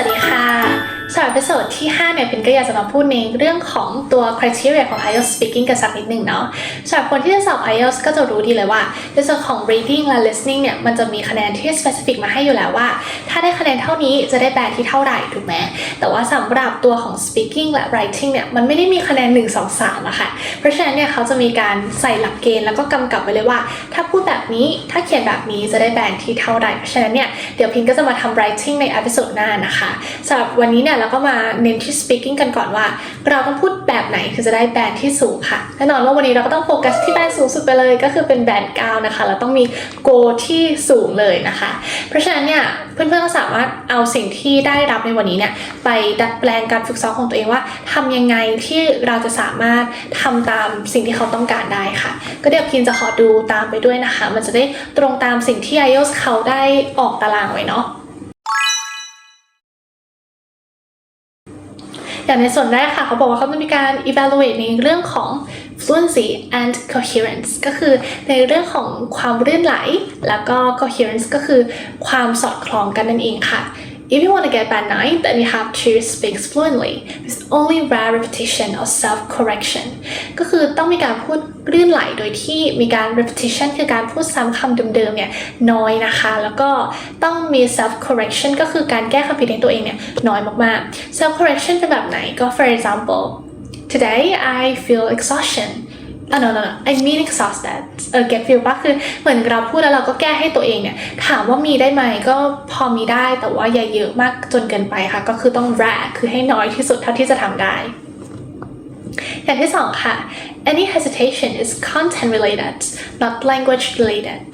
วัสดีค่ะำหรับเอพิโซดที่ 5 เนี่ยเพนก็อยากจะมาพูดในเรื่องของตัว criteria ของ IELTS speaking กันสักนิดหนึ่งเนาะสำหรับคนที่จะสอบ IELTS ก็จะรู้ดีเลยว่าในส่วนของ reading และ listening เนี่ยมันจะมีคะแนนที่ specific มาให้อยู่แล้วว่า ถ้าได้คะแนนเท่านี้จะได้แบนที่เท่าไหร่ถูกไหมแต่ว่าสำหรับตัวของ speaking และ writing เนี่ยมันไม่ได้มีคะแนน 1 2 3อะค่ะเพราะฉะนั้นเนี่ยเขาจะมีการใส่หลักเกณฑ์แล้วก็กำกับไว้เลยว่า ถ้าพูดแบบนี้ถ้าเขียนแบบนี้จะได้แบนที่เท่าไหร่เพราะฉะนั้นเนี่ยเดี๋ยวพินก็จะมาทำ writing ใน episode หน้านะคะสำหรับวันนี้เนี่ยเราก็มาเน้นที่ speaking กันก่อนว่า เราต้องพูดแบบไหนถึงจะได้แบรนด์ที่สูงค่ะแน่นอนว่าวันนี้เราก็ต้องโฟกัสที่แบรนด์สูงสุดไปเลย ก็คือเป็นแบรน9นะคะเราต้องมี go ที่สูงเลยนะคะ เพราะฉะนั้นเนี่ยเพื่อนๆก็สามารถเอาสิ่งที่ได้รับในวันนี้เนี่ยไปดัดแปลงการฝึกซ้อมของตัวเองว่าทำยังไงที่เราจะสามารถทำตามสิ่งที่เขาต้องการได้ค่ะ ก็เดี๋ยวพินจะขอดูตามไปด้วยนะคะ มันจะได้ตรงตามสิ่งที่ IELTS เขาได้ออกตารางไว้เนาะ อย่างในส่วนแรกค่ะเขาบอกว่าเขาจะมีการ evaluate ในเรื่องของ fluency and coherence ก็คือในเรื่องของความเลื่อนไหล แล้วก็ coherence ก็คือความสอดคล้องกันนั่นเองค่ะ If you want to get band 9, then you have to speak fluently with only rare repetition or self-correction ก็คือต้องมีการพูดลื่นไหลโดยที่มีการ repetition คือการพูดซ้ำคำเดิมๆเนี่ยน้อยนะคะ แล้วก็ต้องมี self-correction ก็คือการแก้คำผิดในตัวเองเนี่ยน้อยมากๆ self-correction เป็นแบบไหนก็ for example today I feel exhaustion อะ no no no I mean exhausted เออ get feel ปะคือเหมือนเราพูดแล้วเราก็แก้ให้ตัวเองเนี่ย ถามว่ามีได้ไหมก็พอมีได้แต่ว่าอย่าเยอะมากจนเกินไปค่ะ ก็คือต้อง r a คือให้น้อยที่สุดเท่าที่จะทำได้ อย่างที่สองค่ะ any hesitation is content related not language related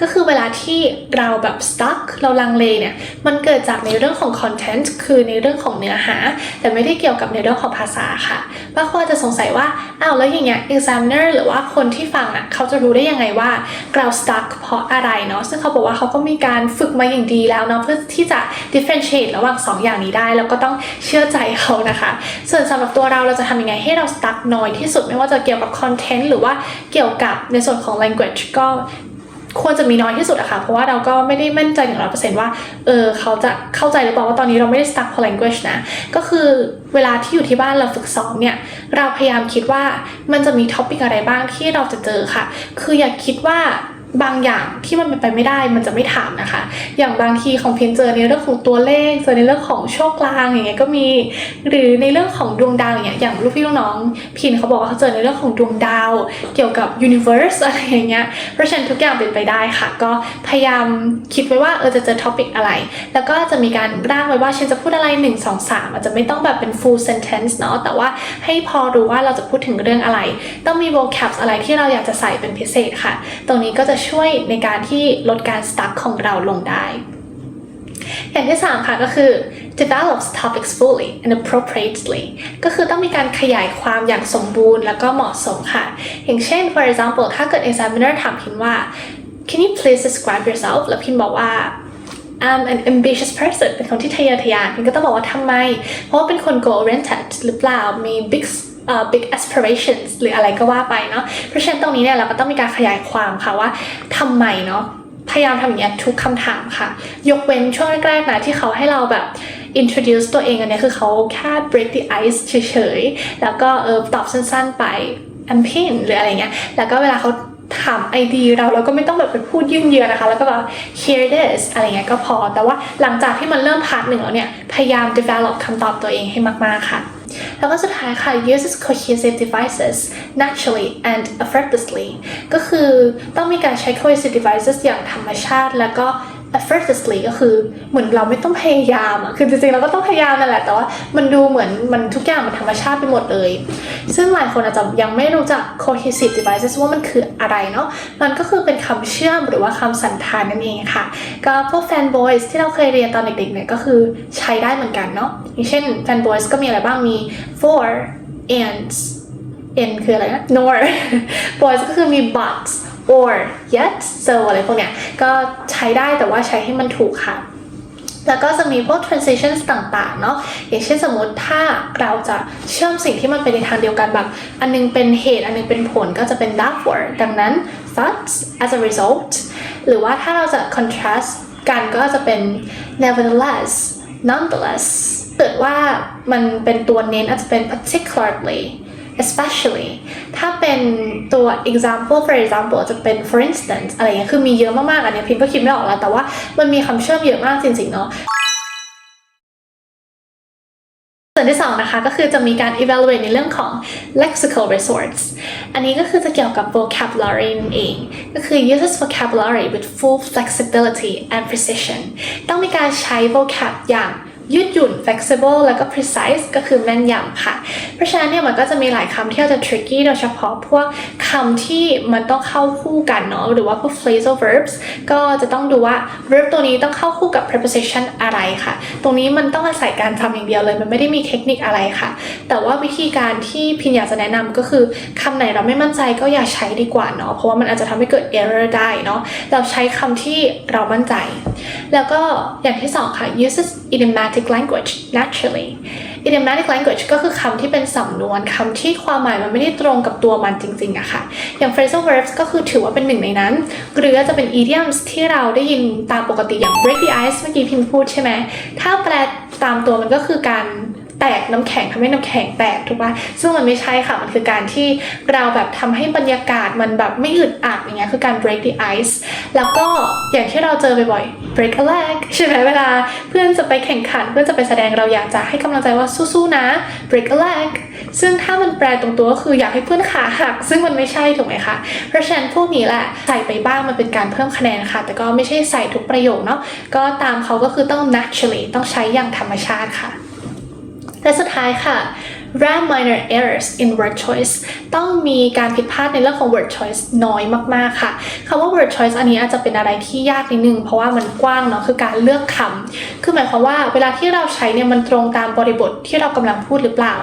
ก็คือเวลาที่เราแบบ stuck เราลังเลเนี่ย มันเกิดจากในเรื่องของ content คือในเรื่องของเนื้อหา แต่ไม่ได้เกี่ยวกับในเรื่องของภาษาค่ะบางคนอาจจะสงสัยว่าอ้าวแล้วอย่างเงี้ย examiner หรือว่าคนที่ฟังอะเขาจะรู้ได้ยังไงว่าเรา stuck เพราะอะไรเนาะซึ่งเขาบอกว่าเขาก็มีการฝึกมาอย่างดีแล้วเนาะเพื่อที่จะ differentiate ระหว่างสองอย่างนี้ได้ แล้วก็ต้องเชื่อใจเขานะคะ ส่วนสำหรับตัวเราเราจะทำยังไงให้เรา stuck น้อยที่สุดไม่ว่าจะเกี่ยวกับคอนเทนต์หรือว่าเกี่ยวกับในส่วนของ language ก็ควรจะมีน้อยที่สุดอะค่ะ เพราะว่าเราก็ไม่ได้มั่นใจหนึ่งร้อยเปอร์เซ็นต์ว่า เออเขาจะเข้าใจหรือเปล่าว่าตอนนี้เราไม่ได้ stuck for language นะ ก็คือเวลาที่อยู่ที่บ้านเราฝึกซ้อมเนี่ย เราพยายามคิดว่ามันจะมีท็อปิกอะไรบ้างที่เราจะเจอค่ะ คืออย่าคิดว่า บางอย่างที่มันเป็นไปไม่ได้มันจะไม่ถามนะคะ อย่างบางทีของเพนเจอในเรื่องของตัวเลขเจอในเรื่องของโชคลางอย่างเงี้ยก็มี หรือในเรื่องของดวงดาวอย่างเงี้ยอย่างลูกพี่ลูกน้องพินเขาบอกว่าเขาเจอในเรื่องของดวงดาว เกี่ยวกับ universe อะไรอย่างเงี้ยเพราะฉะนั้นทุกอย่างเป็นไปได้ค่ะ ก็พยายามคิดไว้ว่าเออจะเจอท็อปิกอะไร แล้วก็จะมีการร่างไว้ว่าฉันจะพูดอะไร 1 2 3 อาจจะไม่ต้องแบบเป็น full sentence เนาะแต่ว่าให้พอรู้ว่าเราจะพูดถึงเรื่องอะไร ต้องมี vocab อะไรที่เราอยากจะใส่เป็นพิเศษค่ะ ตรงนี้ก็จะช่วยในการที่ลดการ stuck ของเราลงได้ อย่างที่ 3 ค่ะก็คือ develops topics fully and appropriately ก็คือต้องมีการขยายความอย่างสมบูรณ์แล้วก็เหมาะสมค่ะ อย่างเช่น for example ถ้าเกิด examiner ถามพิมว่า can you please describe yourself แล้วพิมบอกว่า I'm an ambitious person เป็นคนที่ทะเยอทะยานพิมก็ต้องบอกว่าทำไม เพราะว่าเป็นคน goal oriented หรือเปล่ามี big big aspirations หรืออะไรก็ว่าไปเนาะเพราะฉะนั้นตรงนี้เนี่ยเราก็ต้องมีการขยายความค่ะว่าทำไมเนาะพยายามทำอย่างนี้ทุกคำถามค่ะ ยกเว้นช่วงแรกๆนะที่เขาให้เราแบบ introduce ตัวเองอันเนี้ยคือเขาแค่ break the ice เฉยๆ แล้วก็เออตอบสั้นๆไป I'm pin หรืออะไรเงี้ย แล้วก็เวลาเขาถาม ID เราเราก็ไม่ต้องแบบไปพูดยื่นเยือนะคะ แล้วก็แบบ here it is อะไรเงี้ยก็พอ แต่ว่าหลังจากที่มันเริ่มพาร์ทหนึ่งแล้วเนี่ย พยายาม develop คำตอบตัวเองให้มากๆค่ะ แล้วก็สุดท้ายค่ะ uses cohesive devices naturally and effortlessly ก็คือต้องมีการใช้ cohesive devices อย่างธรรมชาติ แล้วก็ effortlessly ก็คือเหมือนเราไม่ต้องพยายามอะคือจริงๆเราก็ต้องพยายามนั่นแหละ แต่ว่ามันดูเหมือนมันทุกอย่างมันธรรมชาติไปหมดเลย ซึ่งหลายคนอาจจะยังไม่รู้จัก cohesive devices ว่ามันคืออะไรเนาะ มันก็คือเป็นคำเชื่อมหรือว่าคำสันธานนั่นเองค่ะ ก็พวก fanboys ที่เราเคยเรียนตอนเด็กๆเนี่ยก็คือใช้ได้เหมือนกันเนาะ อย่างเช่น fanboys ก็มีอะไรบ้างมี for and n คืออะไรนะ nor boys ก็คือมี but or yet so อะไรพวกเนี้ยก็ใช้ได้แต่ว่าใช้ให้มันถูกค่ะ แล้วก็จะมีพวก transitions ต่างๆ เนาะอย่างเช่นสมมติถ้าเราจะเชื่อมสิ่งที่มันเป็นในทางเดียวกันแบบ อันนึงเป็นเหตุ อันนึงเป็นผลก็จะเป็น therefore ดังนั้น thus as a result หรือว่าถ้าเราจะ contrast กันก็จะเป็น nevertheless nonetheless เกิดว่ามันเป็นตัวเน้นอาจจะเป็น particularly especially ถ้าเป็นตัว example for example จะเป็น for instance อะไรเงี้ย คือมีเยอะมากๆ อันนี้พิมพ์ก็คิดไม่ออกแล้ว แต่ว่ามันมีคำเชื่อมเยอะมากจริงๆ เนาะส่วนที่สองนะคะก็คือจะมีการ evaluate ในเรื่องของ lexical resource อันนี้ก็คือจะเกี่ยวกับ vocabulary นั่นเอง ก็คือ uses vocabulary with full flexibility and precision ต้องมีการใช้ vocab อย่าง ยืดหยุ่น flexible แล้วก็ precise ก็คือแม่นยำค่ะ เพราะฉะนั้นเนี่ยมันก็จะมีหลายคำที่เราจะ tricky โดยเฉพาะพวกคำที่มันต้องเข้าคู่กันเนาะหรือว่าพวก phrasal verbs ก็จะต้องดูว่า verb ตัวนี้ต้องเข้าคู่กับ preposition อะไรค่ะ ตรงนี้มันต้องอาศัยการทำอย่างเดียวเลย มันไม่ได้มีเทคนิคอะไรค่ะ แต่ว่าวิธีการที่พินอยากจะแนะนำก็คือคำไหนเราไม่มั่นใจก็อย่าใช้ดีกว่าเนาะเพราะว่ามันอาจจะทำให้เกิด error ได้เนาะเราใช้คำที่เรามั่นใจ แล้วก็อย่างที่สองค่ะ uses idiomatic language naturally idiomatic language ก็คือคำที่เป็นสำนวนคำที่ความหมายมันไม่ได้ตรงกับตัวมันจริงๆอะค่ะ อย่าง phrasal verbs ก็คือถือว่าเป็นหนึ่งในนั้น หรือจะเป็น idioms ที่เราได้ยินตามปกติอย่าง break the ice เมื่อกี้พิมพ์พูดใช่ไหม ถ้าแปลตามตัวมันก็คือการ แตกน้ำแข็งทำให้น้ำแข็งแตกถูกปะซึ่งมันไม่ใช่ค่ะ มันคือการที่เราแบบทำให้บรรยากาศมันแบบไม่อึดอัดอย่างเงี้ยคือการ break the ice แล้วก็อย่างที่เราเจอบ่อยๆ break a leg ใช่ไหมเวลาเพื่อนจะไปแข่งขันเพื่อนจะไปแสดงเราอยากจะให้กำลังใจว่าสู้ๆนะ break a leg ซึ่งถ้ามันแปลตรงตัวก็คืออยากให้เพื่อนขาหัก ซึ่งมันไม่ใช่ถูกไหมคะ เพราะฉะนั้นพวกนี้แหละใส่ไปบ้างมันเป็นการเพิ่มคะแนนค่ะ แต่ก็ไม่ใช่ใส่ทุกประโยคเนาะก็ตามเขาก็คือต้อง naturally ต้องใช้อย่างธรรมชาติค่ะ และสุดท้ายค่ะ rare minor errors in word choice ต้องมีการผิดพลาดในเรื่องของ word choice น้อยมากๆค่ะคำว่า word choice อันนี้อาจจะเป็นอะไรที่ยากนิดนึง เพราะว่ามันกว้างเนาะคือการเลือกคำคือหมายความว่าเวลาที่เราใช้เนี่ยมันตรงตามบริบทที่เรากำลังพูดหรือเปล่า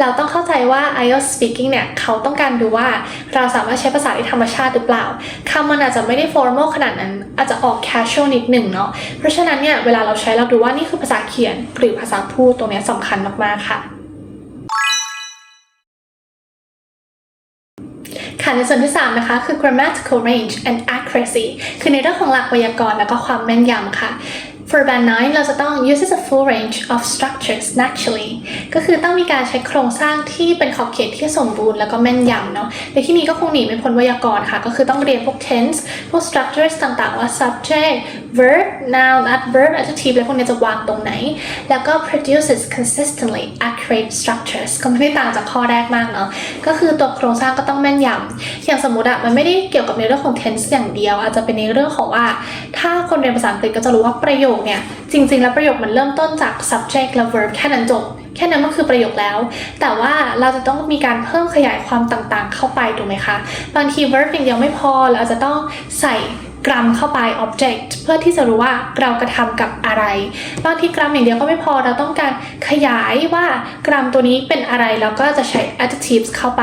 เราต้องเข้าใจว่า IELTS speaking เนี่ยเขาต้องการดูว่าเราสามารถใช้ภาษาที่ธรรมชาติหรือเปล่าคำมันอาจจะไม่ได้ formal ขนาดนั้น อาจจะออก casual นิดหนึ่งเนาะเพราะฉะนั้นเนี่ยเวลาเราใช้เราดูว่านี่คือภาษาเขียนหรือภาษาพูดตรงนี้สำคัญมากๆค่ะ ค่ะในส่วนที่ 3 นะคะ คือ grammatical range and accuracy คือในเรื่องของหลักไวยากรณ์และก็ความแม่นยำค่ะ for band 9 เราจะต้อง uses a full range of structures naturally ก็คือต้องมีการใช้โครงสร้างที่เป็นขอบเขตที่สมบูรณ์แล้วก็แม่นยำเนาะในที่นี้ก็คงหนีไม่พ้นไวยากรณ์ค่ะ ก็คือต้องเรียนพวก tense พวก structures ต่างๆ ว่า subject verb noun adverb adjective อะไรพวกนี้จะวางตรงไหน แล้วก็ produces consistently accurate structures ก็ไม่ได้ต่างจากข้อแรกมากเนาะก็คือตัวโครงสร้างก็ต้องแม่นยำอย่างสมมติอะมันไม่ได้เกี่ยวกับในเรื่องของ tense อย่างเดียว อาจจะเป็นในเรื่องของว่า ถ้าคนเรียนภาษาอังกฤษก็จะรู้ว่าประโยคเนี่ยจริงๆ แล้วประโยคมันเริ่มต้นจาก subject และ verb แค่นั้นจบ แค่นั้นก็คือประโยคแล้ว แต่ว่าเราจะต้องมีการเพิ่มขยายความต่างๆ เข้าไปถูกไหมคะ บางที verb อย่างเดียวไม่พอเราอาจจะต้องใส่ กรัมเข้าไป object เพื่อที่จะรู้ว่าเรากระทำกับอะไรบางทีกรัมอย่างเดียวก็ไม่พอเราต้องการขยายว่ากรัมตัวนี้เป็นอะไรแล้วก็จะใช้ adjectives เข้าไป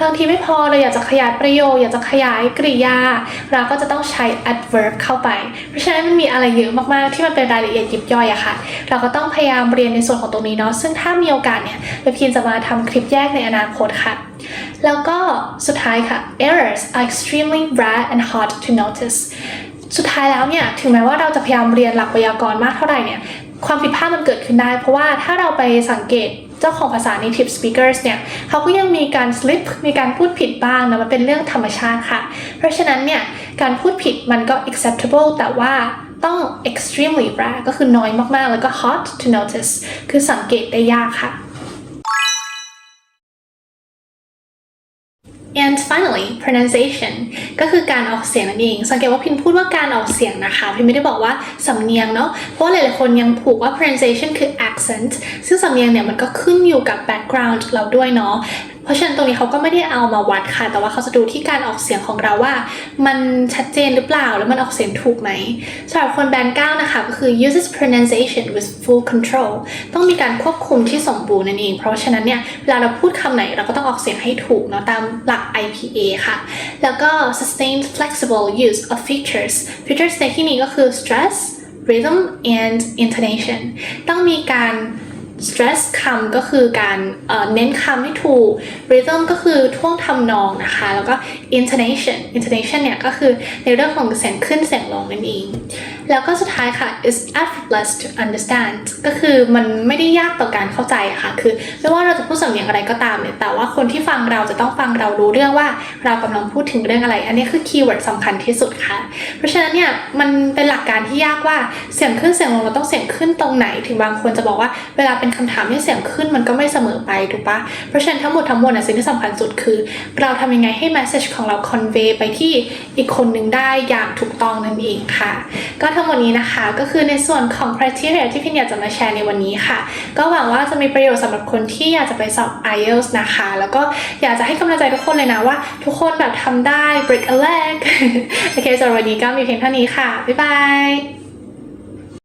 บางทีไม่พอเราอยากจะขยายประโยค อยากจะขยายกริยา เราก็จะต้องใช้ adverb เข้าไป เพราะฉะนั้นมันมีอะไรเยอะมากๆ ที่มันเป็นรายละเอียดยิบย่อยอะค่ะ เราก็ต้องพยายามเรียนในส่วนของตรงนี้เนาะซึ่งถ้ามีโอกาสเนี่ยเดี๋ยวพีนจะมาทำคลิปแยกในอนาคตค่ะ แล้วก็สุดท้ายค่ะ errors are extremely rare and hard to notice สุดท้ายแล้วเนี่ยถึงแม้ว่าเราจะพยายามเรียนหลักไวยากรณ์มากเท่าไหร่เนี่ยความผิดพลาดมันเกิดขึ้นได้ เพราะว่าถ้าเราไปสังเกตเจ้าของภาษา native speakers เนี่ยเขาก็ยังมีการ slip มีการพูดผิดบ้างนะมันเป็นเรื่องธรรมชาติค่ะ เพราะฉะนั้นเนี่ยการพูดผิดมันก็ acceptable แต่ว่าต้อง extremely rare ก็คือน้อยมากๆ แล้วก็ hard to notice คือสังเกตได้ยากค่ะ and finally pronunciation ก็คือการออกเสียงนั่นเอง สังเกตว่าพินพูดว่าการออกเสียงนะคะ พินไม่ได้บอกว่าสำเนียงเนาะ เพราะว่าหลายๆคนยังผูกว่า pronunciation คือ accent ซึ่งสำเนียงเนี่ยมันก็ขึ้นอยู่กับ background เราด้วยเนาะ เพราะฉะนั้นตรงนี้เขาก็ไม่ได้เอามาวัดค่ะ แต่ว่าเขาจะดูที่การออกเสียงของเราว่า มันชัดเจนหรือเปล่า แล้วมันออกเสียงถูกไหมสำหรับคนแบนเก้านะคะก็คือ uses pronunciation with full control ต้องมีการควบคุมที่สมบูรณ์นั่นเอง เพราะฉะนั้นเนี่ยเวลาเราพูดคำไหนเราก็ต้องออกเสียงให้ถูกเนาะตามหลัก IPA ค่ะ แล้วก็ sustained flexible use of features features ในที่นี้ก็คือ stress rhythm and intonation ต้องมีการ stress คำก็คือการเน้นคำให้ถูก rhythm ก็คือท่วงทำนองนะคะ แล้วก็ intonation intonation เนี่ยก็คือในเรื่องของเสียงขึ้นเสียงลงนั่นเอง แล้วก็สุดท้ายค่ะ is effortless to understand ก็คือมันไม่ได้ยากต่อการเข้าใจอะค่ะ คือไม่ว่าเราจะพูดสำเนียงอะไรก็ตามเนี่ยแต่ว่าคนที่ฟังเราจะต้องฟังเรารู้เรื่องว่าเรากำลังพูดถึงเรื่องอะไร อันนี้คือคีย์เวิร์ดสำคัญที่สุดค่ะ เพราะฉะนั้นเนี่ยมันเป็นหลักการที่ยากว่าเสียงขึ้นเสียงลงเราต้องเสียงขึ้นตรงไหน ถึงบางคนจะบอกว่าเวลาเป็นคำถามที่เสียงขึ้นมันก็ไม่เสมอไปถูกปะเพราะฉะนั้นทั้งหมดทั้งมวลน่ะสิ่งที่สำคัญสุดคือ เราทำยังไงให้ message ของเรา convey ไปที่อีกคนหนึ่งได้อย่างถูกต้องนั่นเองค่ะ ก็ทั้งหมดนี้นะคะก็คือในส่วนของ criteria ที่พินอยากจะมาแชร์ในวันนี้ค่ะ ก็หวังว่าจะมีประโยชน์สำหรับคนที่อยากจะไปสอบ IELTS นะคะ แล้วก็อยากจะให้กำลังใจทุกคนเลยนะว่า ทุกคนแบบทำได้ break a leg โอเคสำหรับวันนี้ก็มีเพียงเท่านี้ค่ะบ๊ายบาย